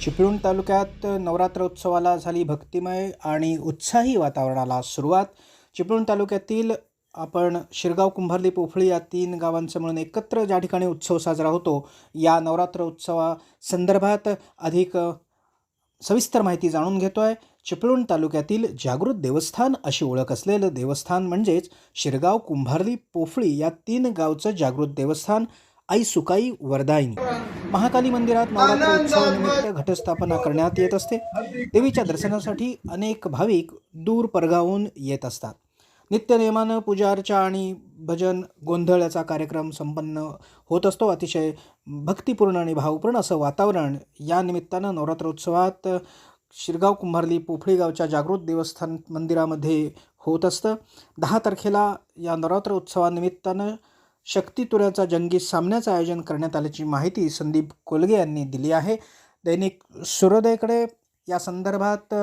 चिपळूण तालुक्यात नवरात्र उत्सवाला झाली भक्तिमय आणि उत्साही वातावरणाला सुरुवात. चिपळूण तालुक्यातील आपण शिरगाव कुंभारली पोफळी या तीन गावांचं मिळून एकत्र ज्या ठिकाणी उत्सव साजरा होतो या नवरात्र उत्सवा संदर्भात अधिक सविस्तर माहिती जाणून घेतो आहे चिपळूण तालुक्यातील जागृत देवस्थान अशी ओळख असलेलं देवस्थान म्हणजेच शिरगाव कुंभारली पोफळी या तीन गावचं जागृत देवस्थान आई सुकाई वरदायिनी महाकाली मंदिरात नवरात्र उत्सवानिमित्त घटस्थापना करण्यात येत असते. देवीच्या दर्शनासाठी अनेक भाविक दूर परगावून येत असतात. नित्यनेमानं पूजा अर्चा आणि भजन गोंधळ याचा कार्यक्रम संपन्न होत असतो. अतिशय भक्तिपूर्ण आणि भावपूर्ण असं वातावरण या निमित्तानं नवरात्रोत्सवात शिरगाव कुंभारली पोफळी गावच्या जागृत देवस्थान मंदिरामध्ये होत असतं. दहा तारखेला या नवरात्र उत्सवानिमित्तानं शक्तितुऱ्याचा जंगी सामन्याचं आयोजन करण्यात आल्याची माहिती संदीप कोलगे यांनी दिली आहे. दैनिक सूर्योदयकडे या संदर्भात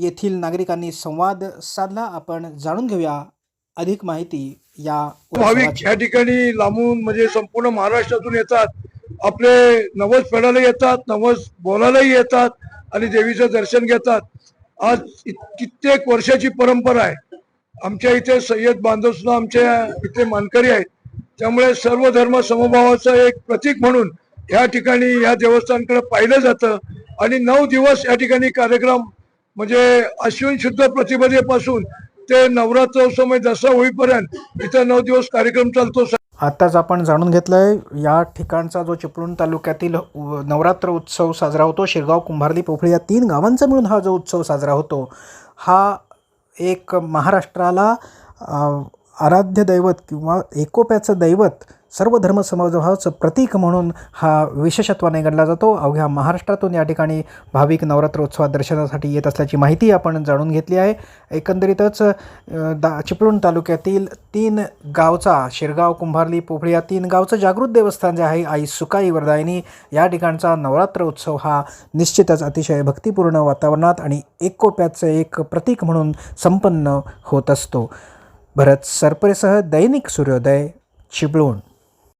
येथील नागरिकांनी संवाद साधला. आपण जाणून घेऊया अधिक माहिती या भाविक. या ठिकाणी लांबून म्हणजे संपूर्ण महाराष्ट्रातून येतात. आपले नवस फेडायला येतात नवस बोलायलाही येतात आणि देवीचं दर्शन घेतात. आज कित्येक वर्षाची परंपरा आहे. आमच्या इथे सय्यद बांधव सुद्धा आमच्या इथे मानकरी आहेत. त्यामुळे सर्व धर्म समभावाचं एक प्रतीक म्हणून या ठिकाणी या देवस्थानकडे पाहिलं जातं. आणि नऊ दिवस या ठिकाणी कार्यक्रम म्हणजे अश्विन शुद्ध प्रतिपदेपासून ते नवरात्रोत्सव म्हणजे दसरा होईपर्यंत इथं नऊ दिवस कार्यक्रम चालतो. आत्ताच आपण जाणून घेतलंय या ठिकाणचा जो चिपळूण तालुक्यातील नवरात्र उत्सव साजरा होतो शिरगाव कुंभारली पोफळी या तीन गावांचा मिळून हा जो उत्सव साजरा होतो हा एक महाराष्ट्राला आराध्य दैवत किंवा एकोप्याचं दैवत सर्व धर्म समाजाचं प्रतीक म्हणून हा विशेषत्वाने गणला जातो. अवघ्या महाराष्ट्रातून या ठिकाणी भाविक नवरात्र उत्सवात दर्शनासाठी येत असल्याची माहिती आपण जाणून घेतली आहे. एकंदरीतच दा चिपळूण तालुक्यातील तीन गावचा शिरगाव कुंभारली पोफळी या तीन गावचं जागृत देवस्थान जे आहे आई सुकाई वरदायिनी या ठिकाणचा नवरात्र उत्सव हा निश्चितच अतिशय भक्तिपूर्ण वातावरणात आणि एकोप्याचं एक प्रतीक म्हणून संपन्न होत असतो. भरत सरपरेसह दैनिक सूर्योदय चिपळूण.